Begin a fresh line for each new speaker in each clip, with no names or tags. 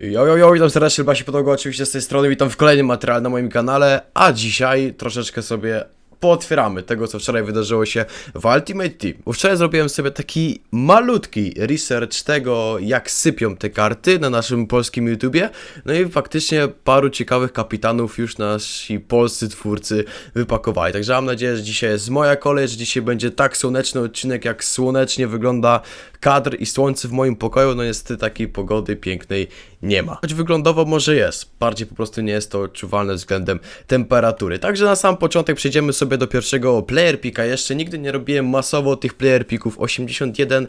Jo, jo, jo, witam serdecznie, Basi Podłogo, oczywiście z tej strony, witam w kolejnym materiale na moim kanale, a dzisiaj troszeczkę sobie pootwieramy tego, co wczoraj wydarzyło się w Ultimate Team. Wczoraj zrobiłem sobie taki malutki research tego, jak sypią te karty na naszym polskim YouTubie, no i faktycznie paru ciekawych kapitanów już nasi polscy twórcy wypakowali. Także mam nadzieję, że dzisiaj jest moja kolej, że dzisiaj będzie tak słoneczny odcinek, jak słonecznie wygląda kadr i słońce w moim pokoju, no niestety takiej pogody pięknej nie ma. Choć wyglądowo może jest, bardziej po prostu nie jest to odczuwalne względem temperatury. Także na sam początek przejdziemy sobie do pierwszego player picka. Jeszcze nigdy nie robiłem masowo tych player picków 81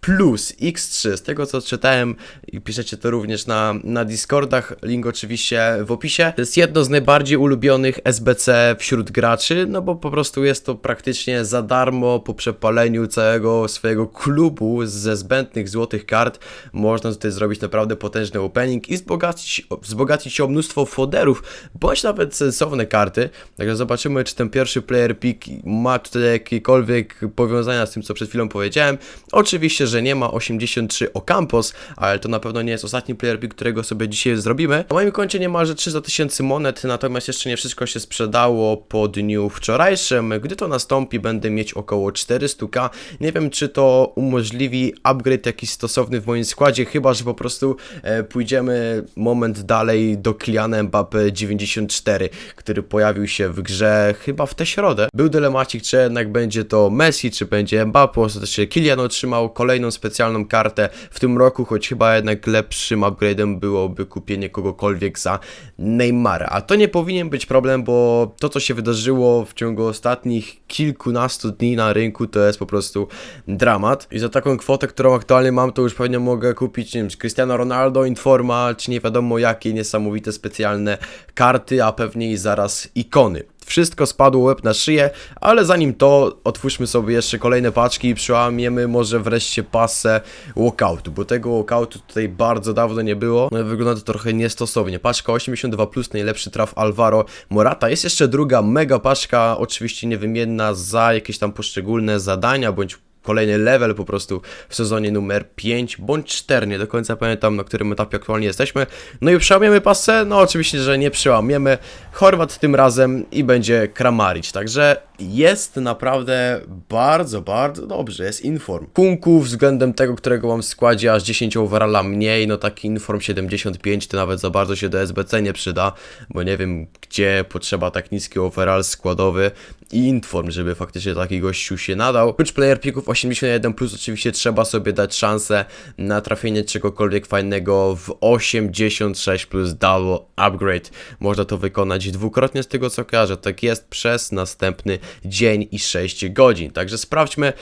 plus X3, z tego co czytałem i piszecie to również na, na Discordach, link oczywiście w opisie. To jest jedno z najbardziej ulubionych SBC wśród graczy, no bo po prostu jest to praktycznie za darmo po przepaleniu całego swojego klubu ze zbędnych złotych kart. Można tutaj zrobić naprawdę potężny opening i wzbogacić, wzbogacić się o mnóstwo foderów, bądź nawet sensowne karty. Także zobaczymy, czy ten pierwszy player pick ma tutaj jakiekolwiek powiązania z tym, co przed chwilą powiedziałem. Oczywiście, że nie ma 83 Ocampos, ale to na pewno nie jest ostatni player pick, którego sobie dzisiaj zrobimy. Na moim koncie niemalże 300 tysięcy monet, natomiast jeszcze nie wszystko się sprzedało po dniu wczorajszym. Gdy to nastąpi, będę mieć około 400k. Nie wiem, czy to umożliwi upgrade jakiś stosowny w moim składzie, chyba, że po prostu e, pójdziemy moment dalej do Kyliana Mbappe 94, który pojawił się w grze chyba w tę środę. Był dylemacik, czy jednak będzie to Messi, czy będzie Mbappe. Ostatecznie Kylian otrzymał kolejną specjalną kartę w tym roku, choć chyba jednak lepszym upgrade'em byłoby kupienie kogokolwiek za Neymara. A to nie powinien być problem, bo to, co się wydarzyło w ciągu ostatnich kilkunastu dni na rynku, to jest po prostu dramat. I za taką kwotę, którą aktualnie mam, to już pewnie mogę kupić, nie wiem, Cristiano Ronaldo, Informa, czy nie wiadomo jakie niesamowite specjalne karty, a pewnie i zaraz ikony. Wszystko spadło łeb na szyję, ale zanim to otwórzmy sobie jeszcze kolejne paczki i przełamiemy może wreszcie pasę walkoutu, bo tego walkoutu tutaj bardzo dawno nie było. No, wygląda to trochę niestosownie. Paczka 82 plus najlepszy traf Alvaro Morata. Jest jeszcze druga mega paczka, oczywiście niewymienna za jakieś tam poszczególne zadania bądź kolejny level po prostu w sezonie numer 5 bądź 4, nie do końca pamiętam na którym etapie aktualnie jesteśmy. No i przełamiemy pasę? No oczywiście, że nie przełamiemy. Chorwat tym razem i będzie Kramaric, także jest naprawdę bardzo, bardzo dobrze, jest Inform. Kunku względem tego, którego mam w składzie aż 10 overalla mniej, no taki Inform 75 to nawet za bardzo się do SBC nie przyda, bo nie wiem gdzie potrzeba tak niski overall składowy i Inform, żeby faktycznie taki gościu się nadał. Oprócz player picków 81 plus oczywiście trzeba sobie dać szansę na trafienie czegokolwiek fajnego w 86 plus double upgrade. Można to wykonać dwukrotnie z tego co kojarzę, tak jest przez następny dzień i 6 godzin. Także sprawdźmy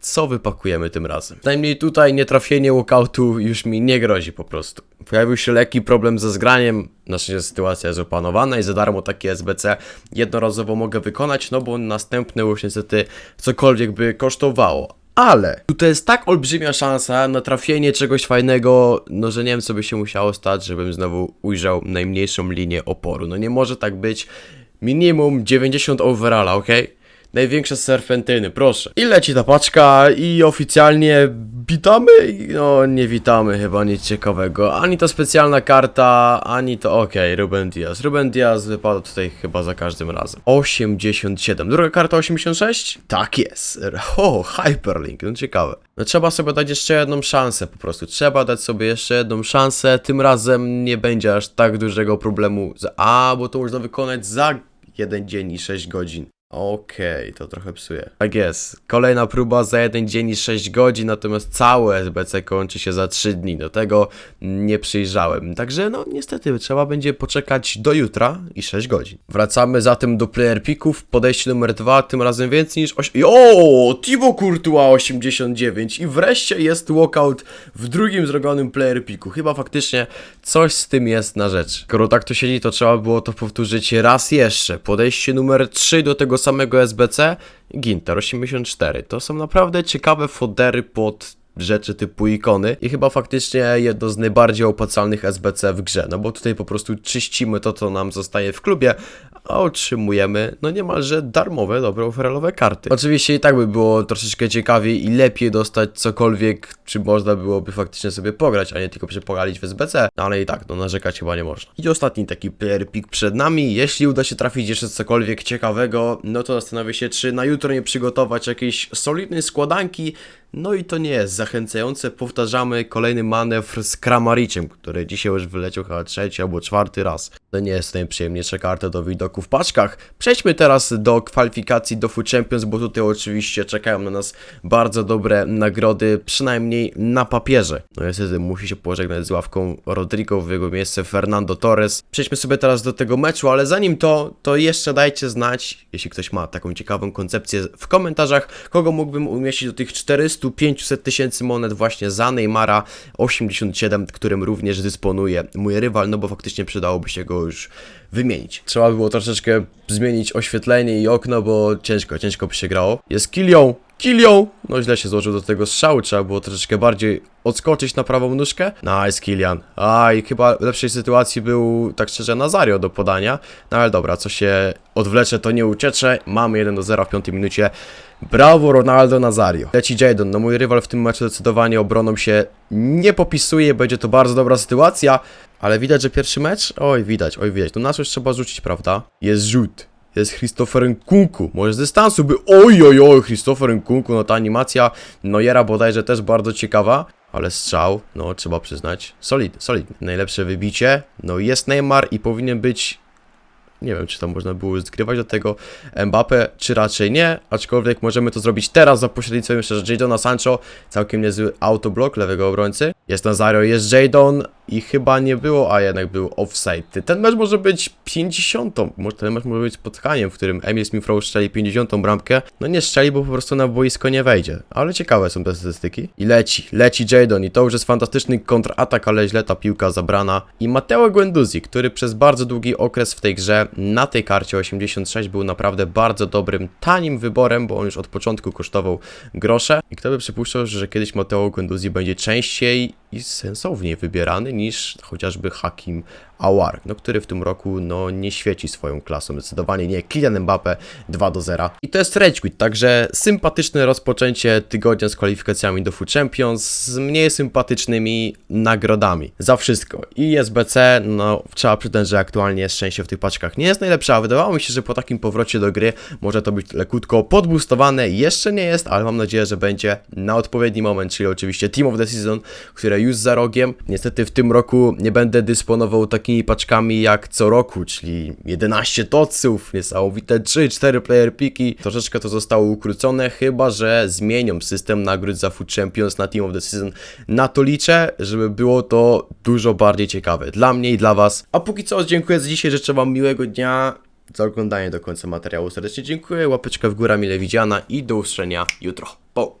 co wypakujemy tym razem. Najmniej tutaj nietrafienie walkoutu już mi nie grozi po prostu. Pojawił się lekki problem ze zgraniem, na szczęście sytuacja jest opanowana i za darmo takie SBC jednorazowo mogę wykonać, no bo następne już niestety cokolwiek by kosztowało. Ale tutaj jest tak olbrzymia szansa na trafienie czegoś fajnego, no że nie wiem co by się musiało stać, żebym znowu ujrzał najmniejszą linię oporu. No nie może tak być. Minimum 90 overalla, ok? Największe serpentyny, proszę. I leci ta paczka i oficjalnie witamy? No nie witamy chyba nic ciekawego. Ani to specjalna karta, ani to okej, Ruben Diaz. Ruben Diaz wypada tutaj chyba za każdym razem. 87. Druga karta 86? Tak jest. O, Hyperlink, no ciekawe. No trzeba sobie dać jeszcze jedną szansę po prostu. Trzeba dać sobie jeszcze jedną szansę. Tym razem nie będzie aż tak dużego problemu. A, bo to można wykonać za jeden dzień i 6 godzin. Okej, to trochę psuje. Tak jest. Kolejna próba za jeden dzień i 6 godzin, natomiast całe SBC kończy się za 3 dni. Do tego nie przyjrzałem. Także no niestety trzeba będzie poczekać do jutra i 6 godzin. Wracamy zatem do player picków. Podejście numer 2, tym razem więcej niż 8. O, Thibaut Courtois 89 i wreszcie jest walkout w drugim zrobionym player picku. Chyba faktycznie coś z tym jest na rzecz. Skoro tak to siedzi, to trzeba było to powtórzyć raz jeszcze. Podejście numer 3 do tego samego SBC. Ginter 84. To są naprawdę ciekawe fodery pod rzeczy typu ikony i chyba faktycznie jedno z najbardziej opłacalnych SBC w grze, no bo tutaj po prostu czyścimy to, co nam zostaje w klubie, a otrzymujemy no niemalże darmowe, dobre oferalowe karty. Oczywiście i tak by było troszeczkę ciekawiej i lepiej dostać cokolwiek, czy można byłoby faktycznie sobie pograć, a nie tylko przepogalić w SBC, no ale i tak, no narzekać chyba nie można. I ostatni taki player pick przed nami, jeśli uda się trafić jeszcze cokolwiek ciekawego, no to zastanowię się, czy na jutro nie przygotować jakiejś solidnej składanki, no i to nie jest zachęcające. Powtarzamy kolejny manewr z Kramariciem, który dzisiaj już wyleciał chyba trzeci albo czwarty raz. To nie jest najprzyjemniejsza karta do widoku w paczkach. Przejdźmy teraz do kwalifikacji do Food Champions, bo tutaj oczywiście czekają na nas bardzo dobre nagrody, przynajmniej na papierze. No niestety musi się pożegnać z ławką Rodrigo w jego miejsce Fernando Torres. Przejdźmy sobie teraz do tego meczu, ale zanim to, to jeszcze dajcie znać, jeśli ktoś ma taką ciekawą koncepcję w komentarzach, kogo mógłbym umieścić do tych 400-500 tysięcy monet właśnie za Neymara 87, którym również dysponuje mój rywal, no bo faktycznie przydałoby się go już wymienić. Trzeba było troszeczkę zmienić oświetlenie i okno, bo ciężko, ciężko by się grało. Jest Kilią, Kilią! No źle się złożył do tego strzału, trzeba było troszeczkę bardziej odskoczyć na prawą nóżkę. Nice, Kilian. A i chyba w lepszej sytuacji był, tak szczerze, Nazario do podania. No ale dobra, co się odwlecze, to nie uciecze. Mamy 1 do 0 w piątej minucie. Brawo, Ronaldo Nazario. Leci Jadon. No mój rywal w tym meczu zdecydowanie obroną się nie popisuje. Będzie to bardzo dobra sytuacja. Ale widać, że pierwszy mecz? Oj, widać, oj, widać. No nas już trzeba rzucić, prawda? Jest rzut. Jest Christopher Nkunku. Może z dystansu by... Oj, oj, oj, Nkunku. No ta animacja Nojera bodajże też bardzo ciekawa. Ale strzał, no trzeba przyznać, solidny, solidny. Najlepsze wybicie, no jest Neymar i powinien być nie wiem, czy tam można było zgrywać do tego Mbappe, czy raczej nie, aczkolwiek możemy to zrobić teraz za pośrednictwem jeszcze Jadona Sancho, całkiem niezły autoblok lewego obrońcy. Jest Nazario, jest Jadon i chyba nie było, a jednak był offside. Ten mecz może być 50, może ten mecz może być spotkaniem, w którym Emil Smith-Rowe strzeli 50 bramkę. No nie strzeli, bo po prostu na boisko nie wejdzie, ale ciekawe są te statystyki. I leci, leci Jadon i to już jest fantastyczny kontratak, ale źle ta piłka zabrana. I Matteo Guendouzi, który przez bardzo długi okres w tej grze na tej karcie 86 był naprawdę bardzo dobrym, tanim wyborem, bo on już od początku kosztował grosze. I kto by przypuszczał, że kiedyś Matteo Guendouzi będzie częściej i sensowniej wybierany niż chociażby Hakim Awar, no, który w tym roku no, nie świeci swoją klasą. Zdecydowanie nie. Kylian Mbappe 2 do 0. I to jest Rage także sympatyczne rozpoczęcie tygodnia z kwalifikacjami do Food Champions z mniej sympatycznymi nagrodami. Za wszystko. I SBC, no trzeba przyznać, że aktualnie szczęście w tych paczkach nie jest najlepsze, a wydawało mi się, że po takim powrocie do gry może to być lekutko podboostowane. Jeszcze nie jest, ale mam nadzieję, że będzie na odpowiedni moment, czyli oczywiście Team of the Season, które już za rogiem. Niestety w tym roku nie będę dysponował takimi paczkami jak co roku, czyli 11 toców, niesamowite 3-4 player piki. Troszeczkę to zostało ukrócone, chyba że zmienią system nagród za Food Champions na Team of the Season. Na to liczę, żeby było to dużo bardziej ciekawe dla mnie i dla Was. A póki co dziękuję za dzisiaj, życzę Wam miłego dnia. Za oglądanie do końca materiału serdecznie dziękuję, łapeczka w górę mile widziana i do usłyszenia jutro. Po!